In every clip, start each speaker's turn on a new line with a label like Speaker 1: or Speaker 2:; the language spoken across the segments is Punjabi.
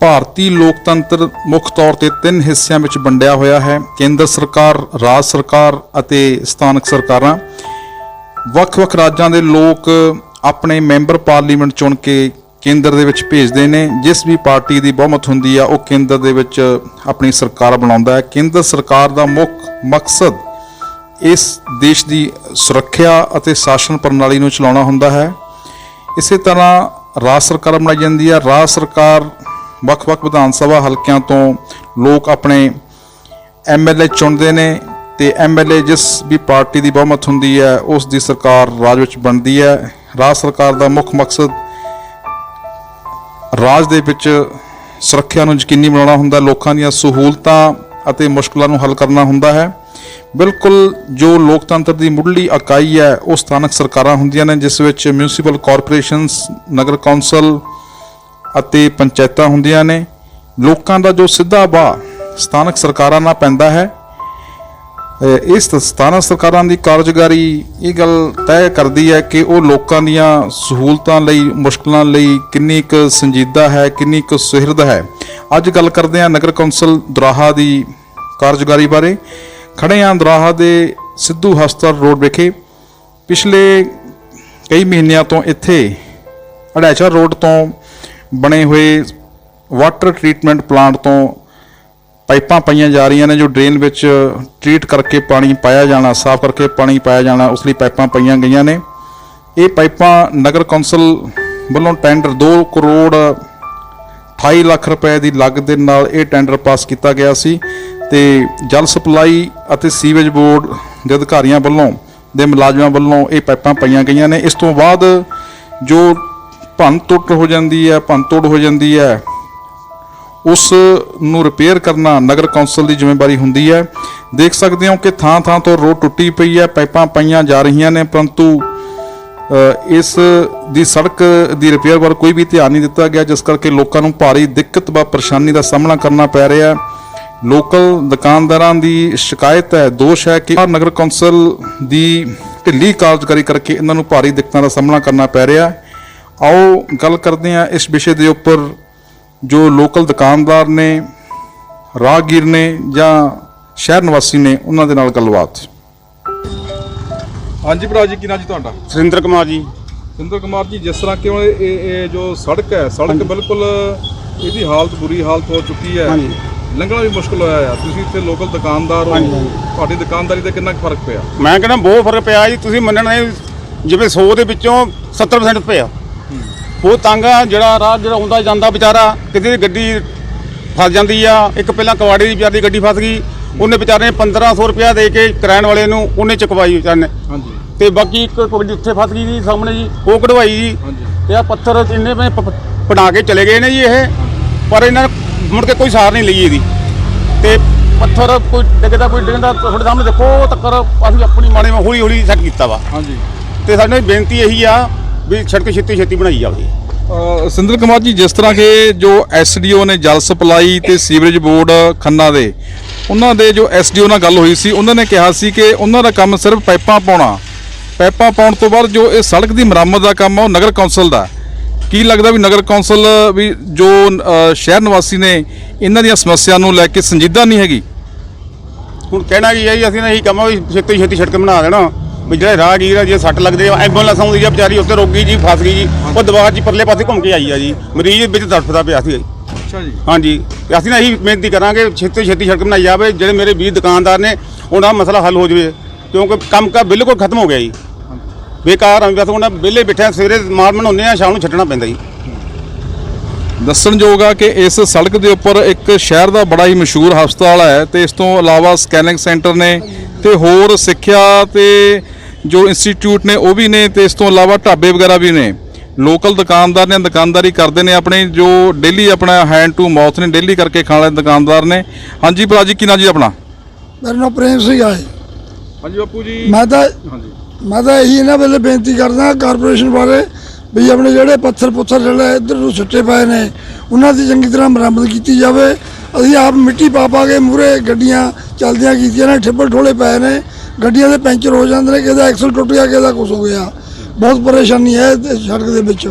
Speaker 1: ਭਾਰਤੀ ਲੋਕਤੰਤਰ ਮੁੱਖ ਤੌਰ ਤੇ ਤਿੰਨ ਹਿੱਸਿਆਂ ਵਿੱਚ ਵੰਡਿਆ ਹੋਇਆ ਹੈ, ਕੇਂਦਰ ਸਰਕਾਰ, ਰਾਜ ਸਰਕਾਰ ਅਤੇ ਸਥਾਨਕ ਸਰਕਾਰਾਂ। ਵੱਖ-ਵੱਖ ਰਾਜਾਂ ਦੇ ਲੋਕ ਆਪਣੇ ਮੈਂਬਰ ਪਾਰਲੀਮੈਂਟ ਚੁਣ ਕੇ ਕੇਂਦਰ ਦੇ ਵਿੱਚ ਭੇਜਦੇ ਨੇ। ਜਿਸ ਵੀ ਪਾਰਟੀ ਦੀ ਬਹੁਮਤ ਹੁੰਦੀ ਆ, ਉਹ ਕੇਂਦਰ ਦੇ ਵਿੱਚ ਆਪਣੀ ਸਰਕਾਰ ਬਣਾਉਂਦਾ ਹੈ। ਕੇਂਦਰ ਸਰਕਾਰ ਦਾ ਮੁੱਖ ਮਕਸਦ ਇਸ ਦੇਸ਼ ਦੀ ਸੁਰੱਖਿਆ ਅਤੇ ਸ਼ਾਸਨ ਪ੍ਰਣਾਲੀ ਨੂੰ ਚਲਾਉਣਾ ਹੁੰਦਾ ਹੈ। ਇਸੇ ਤਰ੍ਹਾਂ ਰਾਜ ਸਰਕਾਰ ਬਣਾਈ ਜਾਂਦੀ ਹੈ ਰਾਜ ਸਰਕਾਰ ਵੱਖ-ਵੱਖ ਵਿਧਾਨ ਸਭਾ ਹਲਕਿਆਂ ਤੋਂ ਲੋਕ ਆਪਣੇ ਐਮਐਲਏ ਚੁਣਦੇ ਨੇ ਤੇ ਐਮਐਲਏ ਜਿਸ ਵੀ ਪਾਰਟੀ ਦੀ ਬਹੁਮਤ ਹੁੰਦੀ ਹੈ, ਉਸ ਦੀ ਸਰਕਾਰ ਰਾਜ ਵਿੱਚ ਬਣਦੀ ਹੈ। ਰਾਜ ਸਰਕਾਰ ਦਾ ਮੁੱਖ ਮਕਸਦ ਰਾਜ ਦੇ ਵਿੱਚ ਸੁਰੱਖਿਆ ਨੂੰ ਯਕੀਨੀ ਬਣਾਉਣਾ ਹੁੰਦਾ, ਲੋਕਾਂ ਦੀਆਂ ਸਹੂਲਤਾਂ ਅਤੇ ਮੁਸ਼ਕਲਾਂ ਨੂੰ ਹੱਲ ਕਰਨਾ ਹੁੰਦਾ ਹੈ। ਬਿਲਕੁਲ ਜੋ ਲੋਕਤੰਤਰ ਦੀ ਮੁੱਢਲੀ ਇਕਾਈ ਹੈ, ਉਹ ਸਥਾਨਕ ਸਰਕਾਰਾਂ ਹੁੰਦੀਆਂ ਨੇ, ਜਿਸ ਵਿੱਚ ਮਿਊਨਿਸਪਲ ਕਾਰਪੋਰੇਸ਼ਨਸ ਨਗਰ ਕੌਂਸਲ ਅਤੇ ਪੰਚਾਇਤਾਂ ਹੁੰਦੀਆਂ ਨੇ, ਲੋਕਾਂ ਦਾ ਜੋ ਸਿੱਧਾ ਵਾ ਸਥਾਨਕ ਸਰਕਾਰਾਂ ਨਾਲ ਪੈਂਦਾ ਹੈ ਇਸ ਸਥਾਨਕ ਸਰਕਾਰਾਂ ਦੀ ਕਾਰਜਕਾਰੀ ਇਹ ਗੱਲ ਤੈਅ ਕਰਦੀ ਹੈ ਕਿ ਉਹ ਲੋਕਾਂ ਦੀਆਂ ਸਹੂਲਤਾਂ ਲਈ, ਮੁਸ਼ਕਲਾਂ ਲਈ ਕਿੰਨੀ ਕੁ ਸੰਜੀਦਾ ਹੈ, ਕਿੰਨੀ ਕੁ ਸੁਹਿਰਦ ਹੈ। ਅੱਜ ਗੱਲ ਕਰਦੇ ਹਾਂ ਨਗਰ ਕੌਂਸਲ ਦਰਾਹਾ ਦੀ ਕਾਰਜਕਾਰੀ ਬਾਰੇ। ਖੜੇ ਹਾਂ ਦਰਾਹਾ ਦੇ ਸਿੱਧੂ ਹਸਪਤਾਲ ਰੋਡ ਵਿਖੇ। ਪਿਛਲੇ ਕਈ ਮਹੀਨਿਆਂ ਤੋਂ ਇੱਥੇ ਅੜੈਚਾ ਰੋਡ ਤੋਂ ਬਣੇ ਹੋਏ ਵਾਟਰ ਟ੍ਰੀਟਮੈਂਟ ਪਲਾਂਟ ਤੋਂ ਪਾਈਪਾਂ ਪਾਈਆਂ ਜਾ ਰਹੀਆਂ ਨੇ ਜੋ ਡਰੇਨ ਵਿੱਚ ਟ੍ਰੀਟ ਕਰਕੇ ਪਾਣੀ ਪਾਇਆ ਜਾਣਾ, ਸਾਫ਼ ਕਰਕੇ ਪਾਣੀ ਪਾਇਆ ਜਾਣਾ, ਉਸ ਲਈ ਪਾਈਪਾਂ ਪਾਈਆਂ ਗਈਆਂ ਨੇ। ਇਹ ਪਾਈਪਾਂ ਨਗਰ ਕੌਂਸਲ ਵੱਲੋਂ ਟੈਂਡਰ 2 ਕਰੋੜ 28 ਲੱਖ ਰੁਪਏ ਦੀ ਲਾਗਤ ਦੇ ਨਾਲ ਇਹ ਟੈਂਡਰ ਪਾਸ ਕੀਤਾ ਗਿਆ ਸੀ ਤੇ ਜਲ ਸਪਲਾਈ ਅਤੇ ਸੀਵੇਜ ਬੋਰਡ ਦੇ ਅਧਿਕਾਰੀਆਂ ਵੱਲੋਂ, ਦੇ ਮੁਲਾਜ਼ਮਾਂ ਵੱਲੋਂ ਇਹ ਪਾਈਪਾਂ ਪਾਈਆਂ ਗਈਆਂ ਨੇ। ਇਸ ਤੋਂ ਬਾਅਦ ਜੋ ਭੰਨ ਟੁੱਟ ਹੋ ਜਾਂਦੀ ਹੈ ਭੰਨ ਤੋੜ ਹੋ ਜਾਂਦੀ ਹੈ। ਉਸ ਨੂੰ ਰਿਪੇਅਰ ਕਰਨਾ ਨਗਰ ਕੌਂਸਲ ਦੀ ਜ਼ਿੰਮੇਵਾਰੀ ਹੁੰਦੀ ਹੈ। ਦੇਖ ਸਕਦੇ ਹੋ ਕਿ ਥਾਂ ਥਾਂ ਤੋਂ ਰੋਡ ਟੁੱਟੀ ਪਈ ਹੈ, ਪਾਈਪਾਂ ਪਾਈਆਂ ਜਾ ਰਹੀਆਂ ਨੇ, ਪਰੰਤੂ ਇਸ ਦੀ ਸੜਕ ਦੀ ਰਿਪੇਅਰ ਵੱਲ ਕੋਈ ਵੀ ਧਿਆਨ ਨਹੀਂ ਦਿੱਤਾ ਗਿਆ, ਜਿਸ ਕਰਕੇ ਲੋਕਾਂ ਨੂੰ ਭਾਰੀ ਦਿੱਕਤ ਵਾ ਪਰੇਸ਼ਾਨੀ ਦਾ ਸਾਹਮਣਾ ਕਰਨਾ ਪੈ ਰਿਹਾ ਹੈ। ਲੋਕਲ ਦੁਕਾਨਦਾਰਾਂ ਦੀ ਸ਼ਿਕਾਇਤ ਹੈ, ਦੋਸ਼ ਹੈ ਕਿ ਨਗਰ ਕੌਂਸਲ ਦੀ ਢਿੱਲੀ ਕਾਰਜਕਾਰੀ ਕਰਕੇ ਇਹਨਾਂ ਨੂੰ ਭਾਰੀ ਦਿੱਕਤਾਂ ਦਾ ਸਾਹਮਣਾ ਕਰਨਾ ਪੈ ਰਿਹਾ ਹੈ। ਆਓ ਗੱਲ ਕਰਦੇ ਹਾਂ ਇਸ ਵਿਸ਼ੇ ਦੇ ਉੱਪਰ ਜੋ ਲੋਕਲ ਦੁਕਾਨਦਾਰ ਨੇ ਰਾਹਗੀਰ ਨੇ ਜਾਂ ਸ਼ਹਿਰ ਨਿਵਾਸੀ ਨੇ ਉਹਨਾਂ ਦੇ ਨਾਲ ਗੱਲਬਾਤ। ਹਾਂਜੀ ਭਰਾ ਜੀ ਕੀ ਨਾਂ ਜੀ ਤੁਹਾਡਾ?
Speaker 2: ਸੁਰਿੰਦਰ ਕੁਮਾਰ ਜੀ।
Speaker 1: ਸਿੰਦਰ ਕੁਮਾਰ ਜੀ ਜਿਸ ਤਰ੍ਹਾਂ ਕਿ ਇਹ ਇਹ ਜੋ ਸੜਕ ਹੈ ਸੜਕ ਬਿਲਕੁਲ ਇਹਦੀ ਹਾਲਤ ਬੁਰੀ ਹਾਲਤ ਹੋ ਚੁੱਕੀ ਹੈ।
Speaker 2: ਹਾਂਜੀ।
Speaker 1: ਲੰਘਣਾ ਵੀ ਮੁਸ਼ਕਲ ਹੋਇਆ ਆ। ਤੁਸੀਂ ਇੱਥੇ ਲੋਕਲ ਦੁਕਾਨਦਾਰ ਹੋ। ਤੁਹਾਡੀ ਦੁਕਾਨਦਾਰੀ ਤੇ ਕਿੰਨਾ ਫ਼ਰਕ ਪਿਆ?
Speaker 2: ਮੈਂ ਕਹਿੰਦਾ ਬਹੁਤ ਫ਼ਰਕ ਪਿਆ ਜੀ। ਤੁਸੀਂ ਮੰਨਣਾ ਜਿਵੇਂ 100 ਦੇ ਵਿੱਚੋਂ 70% ਪਿਆ। ਉਹ ਤੰਗ ਆ ਜਿਹੜਾ ਰਾਹ ਜਿਹੜਾ ਆਉਂਦਾ ਜਾਂਦਾ ਵਿਚਾਰਾ ਕਿਤੇ ਦੀ ਗੱਡੀ ਫਸ ਜਾਂਦੀ ਆ ਇੱਕ ਪਹਿਲਾਂ ਕਵਾੜੀ ਦੀ ਵਿਚਾਰੀ ਗੱਡੀ ਫਸ ਗਈ ਉਹਨੇ ਵਿਚਾਰੇ ਨੇ 1500 ਰੁਪਇਆ ਦੇ ਕੇ ਕਿਰਾਇਣ ਵਾਲੇ ਨੂੰ ਉਹਨੇ ਚੁਕਵਾਈ ਵਿਚਾਰੇ ਨੇ।
Speaker 1: ਹਾਂਜੀ।
Speaker 2: ਤੇ ਬਾਕੀ ਇੱਕ ਗੱਡੀ ਉੱਥੇ ਫਸ ਗਈ ਜੀ ਸਾਹਮਣੇ ਜੀ ਉਹ ਕਢਵਾਈ ਜੀ। ਤੇ ਆ ਪੱਥਰ ਇੰਨੇ ਮੈਂ ਪੜਾ ਕੇ ਚਲੇ ਗਏ ਨੇ ਜੀ ਇਹ ਪਰ ਇਹਨਾਂ ਨੇ ਮੁੜ ਕੇ ਕੋਈ ਸਾਰ ਨਹੀਂ ਲਈ ਇਹਦੀ। ਤੇ ਪੱਥਰ ਕੋਈ ਡਿੱਗਦਾ ਕੋਈ ਡਿੱਗਦਾ ਤੁਹਾਡੇ ਸਾਹਮਣੇ ਦੇਖੋ ਤੱਕਰ ਅਸੀਂ ਆਪਣੀ ਮਾੜੇ ਮਾ ਹੌਲੀ ਹੌਲੀ ਸੈੱਟ ਕੀਤਾ ਵਾ।
Speaker 1: ਹਾਂਜੀ।
Speaker 2: ਤੇ ਸਾਡੇ ਬੇਨਤੀ ਇਹੀ ਆ ਵੀ ਸੜਕ ਛੇਤੀ ਛੇਤੀ ਬਣਾਈ ਜਾਵੇ।
Speaker 1: ਅ, ਸਿੰਦਰ ਕੁਮਾਰ ਜੀ ਜਿਸ ਤਰ੍ਹਾਂ ਕਿ ਜੋ ਐਸਡੀਓ ਨੇ ਜਲ ਸਪਲਾਈ ਤੇ ਸੀਵਰੇਜ ਬੋਰਡ ਖੰਨਾ ਦੇ ਉਹਨਾਂ ਦੇ ਜੋ ਐਸਡੀਓ ਨਾਲ ਗੱਲ ਹੋਈ ਸੀ ਉਹਨਾਂ ਨੇ ਕਿਹਾ ਸੀ ਕਿ ਉਹਨਾਂ ਦਾ ਕੰਮ ਸਿਰਫ ਪਾਈਪਾਂ ਪਾਉਣਾ। ਪਾਈਪਾਂ ਪਾਉਣ ਤੋਂ ਬਾਅਦ ਜੋ ਇਹ ਸੜਕ ਦੀ ਮੁਰੰਮਤ ਦਾ ਕੰਮ ਆ ਉਹ ਨਗਰ ਕੌਂਸਲ ਦਾ। ਕੀ ਲੱਗਦਾ ਵੀ ਨਗਰ ਕੌਂਸਲ ਵੀ ਜੋ ਅ, ਸ਼ਹਿਰ ਨਿਵਾਸੀ ਨੇ ਇਹਨਾਂ ਦੀਆਂ ਸਮੱਸਿਆ ਨੂੰ ਲੈ ਕੇ ਸੰਜੀਦਾ ਨਹੀਂ ਹੈਗੀ?
Speaker 2: ਹੁਣ ਕਹਿਣਾ ਕੀ ਹੈ ਜੀ ਅਸੀਂ ਨੇ ਇਹੀ ਕੰਮ ਆ ਵੀ ਛੇਤੀ ਛੇਤੀ ਸੜਕ ਬਣਾ ਦੇਣਾ। ਵੀ ਜਿਹੜੇ ਰਾਹਗੀਰ ਆ ਜੇ ਸੱਟ ਲੱਗਦੇ ਆ। ਐਂਬੂਲੈਂਸ ਆਉਂਦੀ ਆ ਵਿਚਾਰੀ ਉੱਤੇ ਰੋਗੀ ਜੀ ਫਸ ਗਈ ਜੀ। ਉਹ ਦੀਵਾਰ ਜੀ ਪਰਲੇ ਪਾਸੇ ਘੁੰਮ ਕੇ ਆਈ ਆ ਜੀ। ਮਰੀਜ਼ ਵਿੱਚ ਤੜਫਦਾ ਪਿਆ ਸੀ।
Speaker 1: ਅੱਛਾ ਜੀ।
Speaker 2: ਹਾਂਜੀ। ਤੇ ਅਸੀਂ ਨਾ ਇਹੀ ਬੇਨਤੀ ਕਰਾਂਗੇ ਛੇਤੀ ਛੇਤੀ ਸੜਕ ਬਣਾਈ ਜਾਵੇ। ਜਿਹੜੇ ਮੇਰੇ ਵੀਰ ਦੁਕਾਨਦਾਰ ਨੇ ਉਹਨਾਂ ਦਾ ਮਸਲਾ ਹੱਲ ਹੋ ਜਾਵੇ। ਕਿਉਂਕਿ ਕੰਮ ਕਾ ਬਿਲਕੁਲ ਖਤਮ ਹੋ ਗਿਆ ਜੀ। ਬੇਕਾਰ ਆ ਬਸ ਹੁਣ ਵਿਹਲੇ ਬੈਠੇ ਆ, ਸਵੇਰੇ ਮਾਰ ਬਣਾਉਂਦੇ ਆ ਸ਼ਾਮ ਨੂੰ ਛੱਡਣਾ ਪੈਂਦਾ ਜੀ।
Speaker 1: ਦੱਸਣਯੋਗ ਆ ਕਿ ਇਸ ਸੜਕ ਦੇ ਉੱਪਰ ਇੱਕ ਸ਼ਹਿਰ ਦਾ ਬੜਾ ਹੀ ਮਸ਼ਹੂਰ ਹਸਪਤਾਲ ਹੈ ਤੇ ਇਸ ਤੋਂ ਇਲਾਵਾ ਸਕੈਨਿੰਗ ਸੈਂਟਰ ਨੇ ਤੇ ਹੋਰ ਸਿੱਖਿਆ ਤੇ ਜੋ ਇੰਸਟੀਚਿਊਟ ਨੇ ਉਹ ਵੀ ਨੇ ਤੇ ਇਸ ਤੋਂ ਇਲਾਵਾ ਢਾਬੇ ਵਗੈਰਾ ਵੀ ਨੇ। ਲੋਕਲ ਦੁਕਾਨਦਾਰ ਨੇ ਦੁਕਾਨਦਾਰੀ ਕਰਦੇ ਨੇ ਆਪਣੇ ਜੋ ਡੇਲੀ ਆਪਣਾ ਹੈਂਡ ਟੂ ਮਾਊਥ ਨੇ ਡੇਲੀ ਕਰਕੇ ਖਾਣ ਵਾਲੇ ਦੁਕਾਨਦਾਰ ਨੇ। ਹਾਂਜੀ ਭਰਾ ਜੀ ਕੀ ਨਾਂ ਜੀ ਆਪਣਾ?
Speaker 3: ਮੇਰਾ ਨਾਮ ਪ੍ਰੇਮ ਸਿੰਘ ਹੈ
Speaker 1: ਹਾਂਜੀ ਬਾਪੂ ਜੀ।
Speaker 3: ਮੈਂ ਤਾਂ
Speaker 1: ਹਾਂਜੀ।
Speaker 3: ਮੈਂ ਤਾਂ ਇਹੀ ਇਹਨਾਂ ਵੇਲੇ ਬੇਨਤੀ ਕਰਦਾ ਕਾਰਪੋਰੇਸ਼ਨ ਬਾਰੇ ਵੀ ਆਪਣੇ ਜਿਹੜੇ ਪੱਥਰ ਪੁੱਥਰ ਜਿਹੜੇ ਇੱਧਰ ਨੂੰ ਸੁੱਟੇ ਪਏ ਨੇ ਉਹਨਾਂ ਦੀ ਚੰਗੀ ਤਰ੍ਹਾਂ ਮੁਰੰਮਤ ਕੀਤੀ ਜਾਵੇ। ਅਸੀਂ ਆਪ ਮਿੱਟੀ ਪਾ ਪਾ ਕੇ ਮੂਰੇ ਗੱਡੀਆਂ ਚੱਲਦੀਆਂ ਕੀਤੀਆਂ ਨੇ ਠਿੱਬਲ ਠੋਲੇ ਪਏ ਨੇ। ਗੱਡੀਆਂ ਦੇ ਪੈਂਚਰ ਹੋ ਜਾਂਦੇ ਨੇ ਕਿਸੇ ਦਾ ਐਕਸਲ ਟੁੱਟ ਗਿਆ ਕਿਸੇ ਦਾ ਕੁਛ ਹੋ ਗਿਆ। ਬਹੁਤ ਪਰੇਸ਼ਾਨੀ ਹੈ ਇਸ ਸੜਕ ਦੇ ਵਿੱਚ।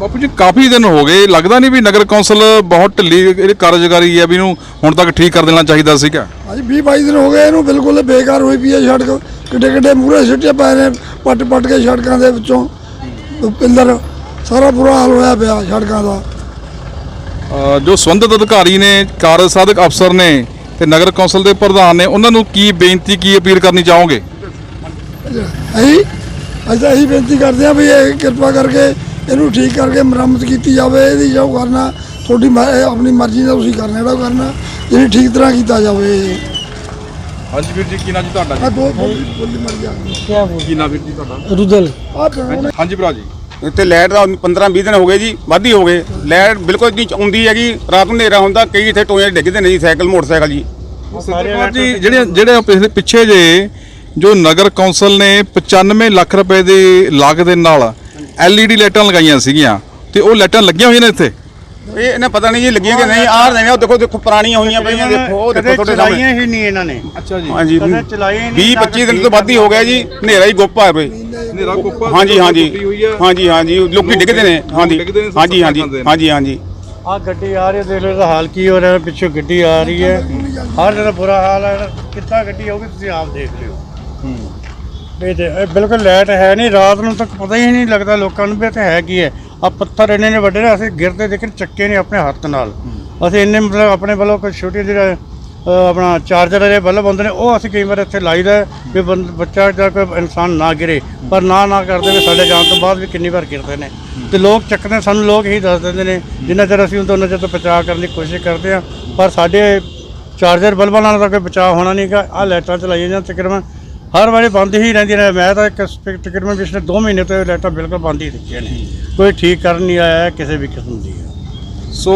Speaker 1: ਬਾਪੂ ਜੀ ਕਾਫੀ ਦਿਨ ਹੋ ਗਏ। ਲੱਗਦਾ ਨਹੀਂ ਵੀ ਨਗਰ ਕੌਂਸਲ ਬਹੁਤ ਢਿੱਲੀ ਇਹਦੀ ਕਾਰਜਕਾਰੀ ਹੈ ਵੀ ਇਹਨੂੰ ਹੁਣ ਤੱਕ ਠੀਕ ਕਰ ਦੇਣਾ ਚਾਹੀਦਾ ਸੀਗਾ।
Speaker 3: ਅੱਜ 20 22 ਦਿਨ ਹੋ ਗਏ ਇਹਨੂੰ ਬਿਲਕੁਲ ਬੇਕਾਰ ਹੋਈ ਪਈ ਹੈ ਸੜਕ। ਕਿੱਡੇ ਕਿੱਡੇ ਮੂਹਰੇ ਸਿੱਟੇ ਪਏ ਨੇ ਪੱਟ ਪੱਟ ਕੇ ਸੜਕਾਂ ਦੇ ਵਿੱਚੋਂ। ਪਿੱਲਰ ਸਾਰਾ ਬੁਰਾ ਹਾਲ ਹੋਇਆ ਪਿਆ ਸੜਕਾਂ ਦਾ।
Speaker 1: ਜੋ ਸੰਬੰਧਿਤ ਅਧਿਕਾਰੀ ਨੇ ਕਾਰਜ ਸਾਧਕ ਅਫਸਰ ਨੇ ਤੇ ਨਗਰ ਕੌਂਸਲ ਦੇ ਪ੍ਰਧਾਨ ਨੇ ਉਹਨਾਂ ਨੂੰ ਕੀ ਬੇਨਤੀ ਕੀ ਅਪੀਲ ਕਰਨੀ ਚਾਹੋਗੇ?
Speaker 3: ਅਸੀਂ ਅਸੀਂ ਇਹੀ ਬੇਨਤੀ ਕਰਦੇ ਆ ਵੀ ਇਹ ਕਿਰਪਾ ਕਰਕੇ ਇਹਨੂੰ ਠੀਕ ਕਰਕੇ ਮੁਰੰਮਤ ਕੀਤੀ ਜਾਵੇ ਇਹਦੀ ਜੋ ਕਰਨਾ ਤੁਹਾਡੀ ਆਪਣੀ ਮਰਜ਼ੀ ਨਾਲ ਤੁਸੀਂ ਕਰਨਾ ਜਿਹੜਾ ਕਰਨਾ ਜਿਹੜੀ ਠੀਕ ਤਰ੍ਹਾਂ ਕੀਤਾ ਜਾਵੇ।
Speaker 1: ਹਾਂਜੀ ਵੀਰ ਜੀ ਕੀ ਨਾਮ ਜੀ ਤੁਹਾਡਾ
Speaker 3: ਜੀ? ਬੋਲੀ ਮਰ
Speaker 4: ਗਿਆ।
Speaker 1: ਕੀ ਨਾਮ ਵੀਰ ਜੀ ਤੁਹਾਡਾ?
Speaker 3: ਰੁਦਲ।
Speaker 1: ਹਾਂਜੀ ਭਰਾ ਜੀ।
Speaker 2: ਇੱਥੇ ਲਾਈਟ ਦਾ 15 20 ਦਿਨ ਹੋ ਗਏ ਜੀ ਵੱਧ ਹੀ ਹੋ ਗਏ। ਲਾਈਟ ਬਿਲਕੁਲ ਨਹੀਂ ਆਉਂਦੀ ਹੈਗੀ ਰਾਤ ਨੂੰ ਹਨੇਰਾ ਹੁੰਦਾ ਕਈ ਇੱਥੇ ਟੋਏ ਡਿੱਗਦੇ ਨੇ ਜੀ ਸਾਈਕਲ ਮੋਟਰਸਾਈਕਲ ਜੀ।
Speaker 1: ਜਿਹੜੇ ਜਿਹੜੇ ਪਿਛਲੇ ਪਿੱਛੇ ਜੇ ਜੋ ਨਗਰ ਕੌਂਸਲ ਨੇ 95 ਲੱਖ ਰੁਪਏ ਦੀ ਲਾਗਤ ਦੇ ਨਾਲ LED ਲਾਈਟਾਂ ਲਗਾਈਆਂ ਸੀਗੀਆਂ ਤੇ ਉਹ ਲਾਈਟਾਂ ਲੱਗੀਆਂ ਹੋਈਆਂ ਨੇ ਇੱਥੇ?
Speaker 2: ਇਹ ਇਹਨਾਂ ਪਤਾ ਨਹੀਂ ਜੀ ਲੱਗੀਆਂ ਕਿ ਨਹੀਂ ਆਹ ਰਹੇ ਉਹ ਦੇਖੋ ਦੇਖੋ ਪੁਰਾਣੀਆਂ ਹੋਈਆਂ ਪਈਆਂ ਦੇਖੋ ਉਹ ਦੇਖੋ ਤੁਹਾਡੇ ਸਾਹਮਣੇ।
Speaker 5: ਚਲਾਈਆਂ ਹੀ ਨਹੀਂ ਇਹਨਾਂ ਨੇ।
Speaker 1: ਅੱਛਾ ਜੀ
Speaker 2: ਹਾਂਜੀ
Speaker 5: ਕਦੇ ਚਲਾਈਆਂ ਹੀ ਨਹੀਂ
Speaker 2: 20 25 ਦਿਨ ਤੋਂ ਵੱਧ ਹੀ ਹੋ ਗਿਆ ਜੀ ਹਨੇਰਾ ਹੀ ਗੁੱਪ ਆ ਪਏ
Speaker 1: ਹਨੇਰਾ ਕੁੱਪਾ
Speaker 2: ਹਾਂਜੀ ਹਾਂਜੀ। ਹਾਂਜੀ ਹਾਂਜੀ ਲੋਕੀ ਡਿੱਗਦੇ ਨੇ। ਹਾਂਜੀ ਹਾਂਜੀ ਹਾਂਜੀ। ਹਾਂਜੀ ਹਾਂਜੀ।
Speaker 5: ਆ ਗੱਡੀ ਆ ਰਹੀ ਹੈ, ਦੇਖ ਲਓ ਹਾਲ ਕੀ ਹੋ ਰਿਹਾ ਪਿੱਛੋਂ ਗੱਡੀ ਆ ਰਹੀ ਹੈ। ਹਰ ਜਗ੍ਹਾ ਬੁਰਾ ਹਾਲ ਹੈ ਕਿੱਦਾਂ ਗੱਡੀ ਆਊਗੀ ਤੁਸੀਂ ਆਪ ਦੇਖ ਲਿਓ। ਇਹ ਤੇ ਇਹ ਬਿਲਕੁਲ ਲਾਈਟ ਹੈ ਨਹੀਂ ਰਾਤ ਨੂੰ ਤੱਕ ਪਤਾ ਹੀ ਨਹੀਂ ਲੱਗਦਾ ਲੋਕਾਂ ਨੂੰ ਵੀ ਇੱਥੇ ਹੈ ਕੀ ਹੈ। ਆ ਪੱਥਰ ਇੰਨੇ ਨੇ ਵੱਡੇ ਨੇ ਅਸੀਂ ਗਿਰਦੇ ਦੇਖਣ ਚੱਕੇ ਨੇ ਆਪਣੇ ਹੱਥ ਨਾਲ। ਅਸੀਂ ਇੰਨੇ ਮਤਲਬ ਆਪਣੇ ਵੱਲੋਂ ਕੋਈ ਛੋਟੀ ਜਿਹੜਾ ਅ, ਆਪਣਾ ਚਾਰਜਰ ਜਿਹੜੇ ਬਲਬ ਹੁੰਦੇ ਨੇ, ਉਹ ਅਸੀਂ ਕਈ ਵਾਰ ਇੱਥੇ ਲਾਈਦਾ ਵੀ ਬੰ, ਬੱਚਾ ਜਾਂ ਕੋਈ ਇਨਸਾਨ ਨਾ ਗਿਰੇ, ਪਰ ਨਾ ਨਾ ਕਰਦੇ ਨੇ ਸਾਡੇ ਜਾਣ ਤੋਂ ਬਾਅਦ ਵੀ ਕਿੰਨੀ ਵਾਰ ਗਿਰਦੇ ਨੇ। ਤੇ ਲੋਕ ਚੱਕਦੇ, ਸਾਨੂੰ ਲੋਕ ਹੀ ਦੱਸ ਦਿੰਦੇ ਨੇ, ਜਿੰਨਾ ਚਿਰ ਅਸੀਂ ਉਹਨਾਂ ਚਿਰ ਤੋਂ ਬਚਾਅ ਕਰਨ ਦੀ ਕੋਸ਼ਿਸ਼ ਕਰਦੇ ਹਾਂ, ਪਰ ਸਾਡੇ ਚਾਰਜਰ ਬਲਬਾਂ ਨਾਲ ਤਾਂ ਕੋਈ ਬਚਾਅ ਹੋਣਾ ਨਹੀਂਗਾ ਆ ਲਾਈਟਾਂ ਚਲਾਈਆਂ ਜਾਂ ਤਕਰੀਬਨ, ਹਰ ਵਾਰੀ ਬੰਦ ਹੀ ਰਹਿੰਦੀਆਂ ਨੇ। ਮੈਂ ਤਾਂ ਇੱਕ ਸਪੈ- ਤਕਰੀਬਨ ਪਿਛਲੇ 2 ਮਹੀਨੇ ਤੋਂ ਇਹ ਲਾਈਟਾਂ ਬਿਲਕੁਲ ਬੰਦ ਹੀ ਰੱਖੀਆਂ ਨੇ। ਕੋਈ ਠੀਕ ਕਰਨ ਨਹੀਂ ਆਇਆ ਹੈ ਕਿਸੇ ਵੀ ਕਿਸਮ ਦੀ।
Speaker 1: ਸੋ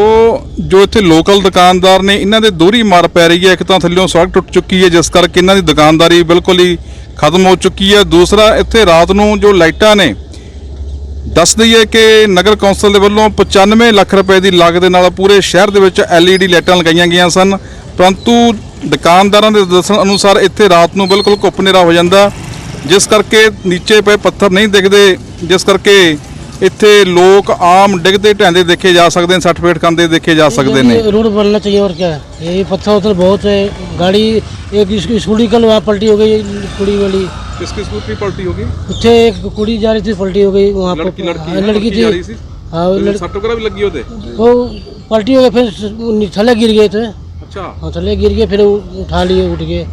Speaker 1: ਜੋ ਇੱਥੇ ਲੋਕਲ ਦੁਕਾਨਦਾਰ ਨੇ, ਇਹਨਾਂ ਦੇ ਦੋਹਰੀ ਮਾਰ ਪੈ ਰਹੀ ਹੈ, ਇੱਕ ਤਾਂ ਥੱਲਿਓਂ ਸੜਕ ਟੁੱਟ ਚੁੱਕੀ ਹੈ, ਜਿਸ ਕਰਕੇ ਇਹਨਾਂ ਦੀ ਦੁਕਾਨਦਾਰੀ ਬਿਲਕੁਲ ਹੀ ਖਤਮ ਹੋ ਚੁੱਕੀ ਹੈ। ਦੂਸਰਾ, ਇੱਥੇ ਰਾਤ ਨੂੰ ਜੋ ਲਾਈਟਾਂ ਨੇ, ਦੱਸ ਦਈਏ ਕਿ ਨਗਰ ਕੌਂਸਲ ਦੇ ਵੱਲੋਂ 95 ਲੱਖ ਰੁਪਏ ਦੀ ਲਾਗਤ ਦੇ ਨਾਲ ਪੂਰੇ ਸ਼ਹਿਰ ਦੇ ਵਿੱਚ LED ਲਾਈਟਾਂ ਲਗਾਈਆਂ ਗਈਆਂ ਸਨ। ਪਰੰਤੂ ਦੁਕਾਨਦਾਰਾਂ ਦੇ ਦੱਸਣ ਅਨੁਸਾਰ ਇੱਥੇ ਰਾਤ ਨੂੰ ਬਿਲਕੁਲ ਘੁੱਪ ਹਨੇਰਾ ਹੋ ਜਾਂਦਾ, ਜਿਸ ਕਰਕੇ ਨੀਚੇ ਪਏ ਪੱਥਰ ਨਹੀਂ ਦਿਖਦੇ, ਜਿਸ ਕਰਕੇ ਇੱਥੇ ਲੋਕ ਆਮ ਡਿੱਗਦੇ ਢਹਿੰਦੇ ਦੇਖੇ ਜਾ ਸਕਦੇ ਨੇ ਸੱਟ ਫੇਟ ਖਾਂਦੇ ਦੇਖੇ ਜਾ ਸਕਦੇ ਨੇ
Speaker 4: ये रोड बनना चाहिए और क्या है ये पत्थर उत्थर बहुत है गाड़ी एक इसकी स्कूटी कल वहाँ पलटी हो गई कुड़ी वाली
Speaker 1: किसकी स्कूटरी पलटी होगी
Speaker 4: उठे एक कुड़ी जा रही थी पलटी हो गई वहाँ
Speaker 1: लड़की
Speaker 4: पर
Speaker 1: लड़की
Speaker 4: हाँ,
Speaker 1: है,
Speaker 4: लड़की
Speaker 1: जा रही
Speaker 4: थी
Speaker 1: थी
Speaker 4: हाँ वो लड़-
Speaker 1: सट वगैरह भी लगी होते
Speaker 4: वो पलटी हो गई फिर थले गिर गए थे
Speaker 1: अच्छा
Speaker 4: हाँ थले गिर गए फिर वो उठा लिए उठ के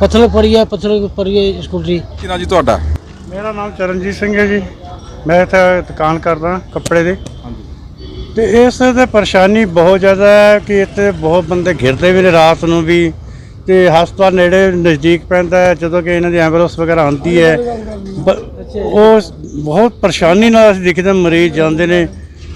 Speaker 4: पत्थर में पड़ गया पत्थर में पड़ गई स्कूटरी
Speaker 1: ਕੀ ਨਾਂ ਜੀ ਤੁਹਾਡਾ
Speaker 5: ਮੇਰਾ ਨਾਮ ਚਰਨਜੀਤ ਸਿੰਘ ਹੈ ਜੀ ਮੈਂ ਇੱਥੇ ਦੁਕਾਨ ਕਰਦਾ ਕੱਪੜੇ ਦੀ। ਤੇ ਇਸ ਤੇ ਪਰੇਸ਼ਾਨੀ ਬਹੁਤ ਜ਼ਿਆਦਾ ਹੈ ਕਿ ਇੱਥੇ ਬਹੁਤ ਬੰਦੇ ਘਿਰਦੇ ਵੀ ਨੇ ਰਾਤ ਨੂੰ ਵੀ ਤੇ ਹਸਪਤਾਲ ਨੇੜੇ ਨਜ਼ਦੀਕ ਪੈਂਦਾ ਹੈ ਜਦੋਂ ਕਿ ਇਹਨਾਂ ਦੀ ਐਂਬੂਲੈਂਸ ਵਗੈਰਾ ਆਉਂਦੀ ਹੈ। ਉਹ ਬਹੁਤ ਪਰੇਸ਼ਾਨੀ ਨਾਲ ਅਸੀਂ ਦੇਖਦੇ ਮਰੀਜ਼ ਜਾਂਦੇ ਨੇ।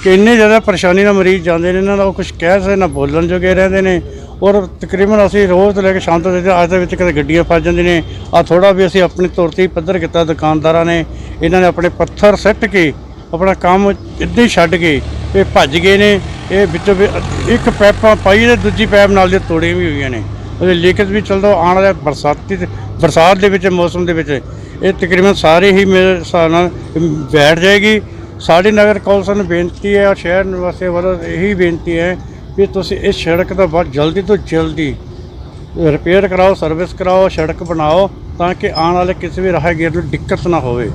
Speaker 5: ਕਿ ਇੰਨੇ ਜ਼ਿਆਦਾ ਪਰੇਸ਼ਾਨੀ ਨਾਲ ਮਰੀਜ਼ ਜਾਂਦੇ ਨੇ ਇਹਨਾਂ ਦਾ ਉਹ ਕੁਝ ਕਹਿ ਸਕਦੇ ਨਾ ਬੋਲਣ ਜੋਗੇ ਰਹਿੰਦੇ ਨੇ। ਔਰ ਤਕਰੀਬਨ ਅਸੀਂ ਰੋਜ਼ ਤੋਂ ਲੈ ਕੇ ਸ਼ਾਮ ਤੱਕ ਦੇਖਦੇ ਅੱਜ ਦੇ ਵਿੱਚ ਕਦੇ ਗੱਡੀਆਂ ਫਸ ਜਾਂਦੀਆਂ ਨੇ। ਆ ਥੋੜਾ ਵੀ ਅਸੀਂ ਆਪਣੀ ਤੌਰ ਤੇ ਪੱਧਰ ਕੀਤਾ, ਦੁਕਾਨਦਾਰਾਂ ਨੇ। ਇਹਨਾਂ ਨੇ ਆਪਣੇ ਪੱਥਰ ਸੱਟ ਕੇ, ਆਪਣਾ ਕੰਮ ਇੱਦਾਂ ਹੀ ਛੱਡ ਕੇ, ਇਹ ਭੱਜ ਗਏ ਨੇ। ਇਹ ਵਿੱਚੋਂ ਇੱਕ ਪੈਪ ਪਾਈ ਤੇ ਦੂਜੀ ਪੈਪ ਨਾਲ ਦੇ ਤੋੜੇ ਵੀ ਹੋਈਆਂ ਨੇ। ਉਹਦੇ ਲੀਕੇਜ ਵੀ ਚੱਲਦਾ ਆਉਣ ਵਾਲੇ ਬਰਸਾਤੀ ਤੇ- ਬਰਸਾਤ ਦੇ ਵਿੱਚ, ਮੌਸਮ ਦੇ ਵਿੱਚ। ਇਹ ਤਕਰੀਬਨ ਸਾਰੇ ਹੀ ਮੇਰੇ ਹਿਸਾਬ ਨਾਲ ਬੈਠ ਜਾਏਗੀ। ਸਾਡੀ ਨਗਰ ਕੌਂਸਲ ਨੂੰ ਬੇਨਤੀ ਹੈ, ਔਰ ਸ਼ਹਿਰ ਨਿਵਾਸੀਆਂ ਵੱਲੋਂ ਇਹੀ ਬੇਨਤੀ ਹੈ ਵੀ ਤੁਸੀਂ ਇਸ ਸੜਕ ਦਾ ਬਹੁਤ ਜਲਦੀ ਤੋਂ ਜਲਦੀ ਰਿਪੇਅਰ ਕਰਾਓ ਸਰਵਿਸ ਕਰਾਓ, ਸੜਕ ਬਣਾਓ ਤਾਂ ਕਿ ਆਉਣ ਵਾਲੇ ਕਿਸੇ ਵੀ ਰਾਹਗੀਰ ਨੂੰ ਦਿੱਕਤ ਨਾ ਹੋਵੇ।